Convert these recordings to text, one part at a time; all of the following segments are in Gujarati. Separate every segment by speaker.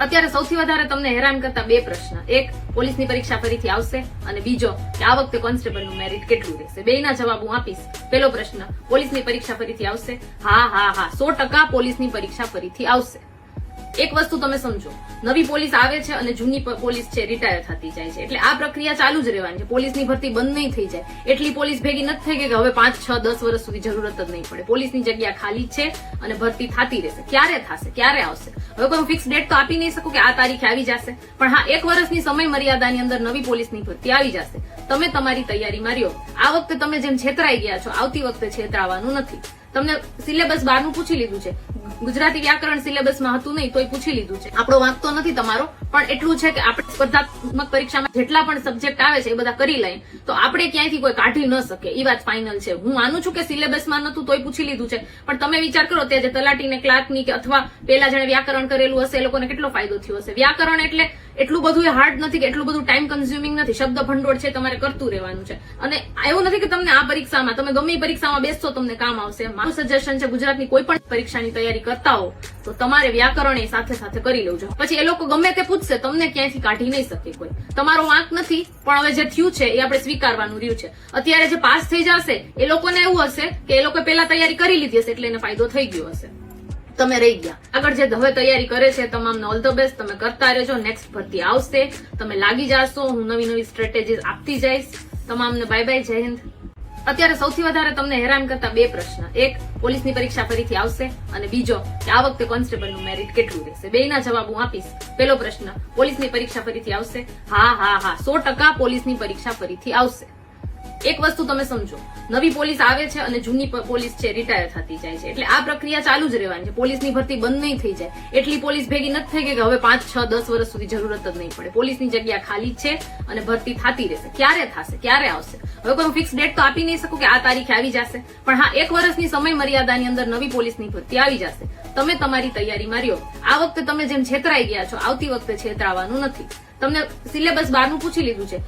Speaker 1: અત્યારે સૌથી વધારે તમને હેરાન કરતા બે પ્રશ્ન. એક, પોલીસની પરીક્ષા ફરીથી આવશે અને બીજો, કે આ વખતે કોન્સ્ટેબલનું મેરિટ કેટલું રહેશે? બેના જવાબ હું આપીશ. પહેલો પ્રશ્ન, પોલીસની પરીક્ષા ફરીથી આવશે? હા હા હા. સો ટકા પોલીસની પરીક્ષા ફરીથી આવશે. એક વસ્તુ તમે સમજો. નવી પોલીસ આવે છે અને જૂની પોલીસ છે રિટાયર થતી જાય છે. એટલે આ પ્રક્રિયા ચાલુ જ રહેવાની છે. પોલીસની ભરતી બંધ નહીં થઈ જાય. એટલી પોલીસ ભેગી નથી થઈ કે હવે પાંચ, છ, દસ વર્ષ સુધી જરૂરત જ નહીં પડે. પોલીસની જગ્યા ખાલી છે અને ભરતી થતી રહેશે. ક્યારે થશે? ક્યારે આવશે? હવે કોઈ ફિક્સ ડેટ તો આપી નહીં શકું કે આ તારીખે આવી જશે. પણ હા, એક વર્ષની સમય મર્યાદાની અંદર નવી પોલીસની ભરતી આવી જશે. તમે તમારી તૈયારીમાં રહ્યો આ વખતે તમે જેમ છેતરાઈ ગયા છો, આવતી વખતે છેતરાવાનું નથી. તમને સિલેબસ બારનું પૂછી લીધું છે. ગુજરાતી વ્યાકરણ સિલેબસમાં હતું નહીં, તોય પૂછી લીધું છે. આપણો વાંક તો નથી તમારો, પણ એટલું છે કે આપણે સ્પર્ધાત્મક પરીક્ષામાં જેટલા પણ સબ્જેક્ટ આવે છે એ બધા કરી લઈએ, તો આપણે ક્યાંયથી કોઈ કાઢી ન શકે એ વાત ફાઇનલ છે. હું માનું છું કે સિલેબસમાં નતું તોય પૂછી લીધું છે. પણ તમે વિચાર કરો ત્યાં જે તલાટીને, ક્લાર્કની કે અથવા પેલા જેણે વ્યાકરણ કરેલું હશે, એ લોકોને કેટલો ફાયદો થયો હશે? વ્યાકરણ એટલે એટલું બધું હાર્ડ નથી કે એટલું બધું ટાઈમ કન્ઝ્યુમિંગ નથી. શબ્દ ભંડોળ છે, તમારે કરતું રહેવાનું છે. અને એવું નથી કે તમને આ પરીક્ષામાં, તમે ગમે પરીક્ષામાં બેસશો, તમને કામ આવશે. મારું સજેશન છે ગુજરાતની કોઈ પણ પરીક્ષાની તૈયારી કરતા હો તો તમારે વ્યાકરણ એ સાથે સાથે કરી લેવું પછી એ લોકો ગમે તે પૂછશે, તમને ક્યાંયથી કાઢી નહીં શકે કોઈ. તમારો વાંક નથી, પણ હવે જે થયું છે, એ આપણે સ્વીકારવાનું રહ્યું છે. અત્યારે જે પાસ થઈ જશે, એ લોકોને એવું હશે કે એ લોકો પહેલા તૈયારી કરી લીધી હશે, એટલે એને ફાયદો થઈ ગયો હશે. તમે રહી ગયા. આગળ જે હવે તૈયારી કરે છે, તમામને ઓલ ધ બેસ્ટ તમે કરતા રહેજો નેક્સ્ટ ભરતી આવશે. તમે લાગી જશો, હું નવી નવી સ્ટ્રેટેજીસ આપતી જઈશ. તમામને બાય બાય જય હિન્દ. અત્યારે સૌથી વધારે તમને હેરાન કરતા બે પ્રશ્ન. એક, પોલીસની પરીક્ષા ફરીથી આવશે અને બીજો, કે આ વખતે કોન્સ્ટેબલનું મેરિટ કેટલું રહેશે? ના જવાબ હું આપીશ. પહેલો પ્રશ્ન, પોલીસની પરીક્ષા ફરીથી આવશે? હા હા હા. સો ટકા પોલીસની પરીક્ષા ફરીથી આવશે. એક વસ્તુ તમે સમજો, નવી પોલીસ આવે છે અને જૂની પોલીસ છે રિટાયર થતી જાય છે. એટલે આ પ્રક્રિયા ચાલુ જ રહેવાની છે. પોલીસની ભરતી બંધ નહીં થઈ જાય. એટલી પોલીસ ભેગી નથી થઈ ગઈ કે હવે પાંચ, છ, દસ વર્ષ સુધી જરૂરત જ નહીં પડે. પોલીસની જગ્યા ખાલી છે અને ભરતી થતી રહેશે. ક્યારે થશે? ક્યારે આવશે? હવે કોઈ ફિક્સ ડેટ તો આપી નહીં શકું કે આ તારીખે આવી જશે. પણ હા, એક વર્ષની સમય મર્યાદાની અંદર નવી પોલીસની ભરતી આવી જશે. તમે તમારી તૈયારીમાં રહ્યો આ વખતે તમે જેમ છેતરાઈ ગયા છો, આવતી વખતે છેતરાવાનું નથી. તમને સિલેબસ બારનું પૂછી લીધું છે.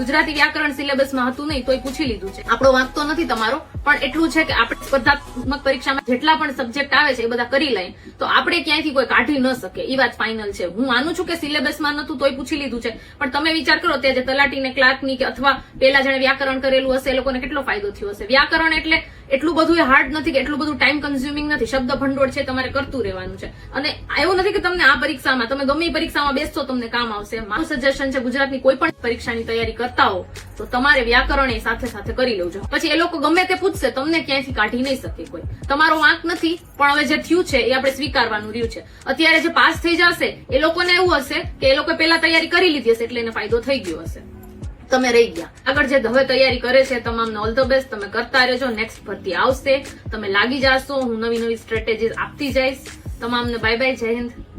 Speaker 1: ગુજરાતી વ્યાકરણ સિલેબસમાં હતું નહીં, તોય પૂછી લીધું છે. આપણો વાંક નથી તમારો, પણ એટલું છે કે આપણે સ્પર્ધાત્મક પરીક્ષામાં જેટલા પણ સબ્જેક્ટ આવે છે એ બધા કરી લઈએ, તો આપણે ક્યાંયથી કોઈ કાઢી ન શકે એ વાત ફાઇનલ છે. હું માનું છું કે સિલેબસમાં નતું તોય પૂછી લીધું છે. પણ તમે વિચાર કરો ત્યાં જે તલાટીને, ક્લાર્કની કે અથવા પેલા જેણે વ્યાકરણ કરેલું હશે, એ લોકોને કેટલો ફાયદો થયો હશે? વ્યાકરણ એટલે એટલું બધું હાર્ડ નથી કે એટલું બધું ટાઈમ કન્ઝ્યુમિંગ નથી. શબ્દ ભંડોળ છે તમારે કરતું રહેવાનું છે. અને એવું નથી કે તમને આ પરીક્ષામાં, તમે ગમે પરીક્ષામાં બેસશો, તમને કામ આવશે. મારું સજેશન છે ગુજરાતની કોઈ પણ પરીક્ષાની તૈયારી કરતા હો તો તમારે વ્યાકરણ એ સાથે સાથે કરી જોઈએ પછી એ લોકો ગમે તે પૂછશે, તમને ક્યાંયથી કાઢી નહીં શકે કોઈ. તમારો વાંક નથી, પણ હવે જે થયું છે, એ આપણે સ્વીકારવાનું રહ્યું છે. અત્યારે જે પાસ થઈ જશે, એ લોકોને એવું હશે કે એ લોકો પહેલા તૈયારી કરી લીધી હશે, એટલે એને ફાયદો થઈ ગયો હશે. તમે રહી ગયા. આગળ જે હવે તૈયારી કરે છે, તમામને ઓલ ધ બેસ્ટ તમે કરતા રહેજો નેક્સ્ટ ભરતી આવશે. તમે લાગી જાશો, હું નવી નવી સ્ટ્રેટેજીસ આપતી જઈશ. તમામને બાય બાય જય હિન્દ.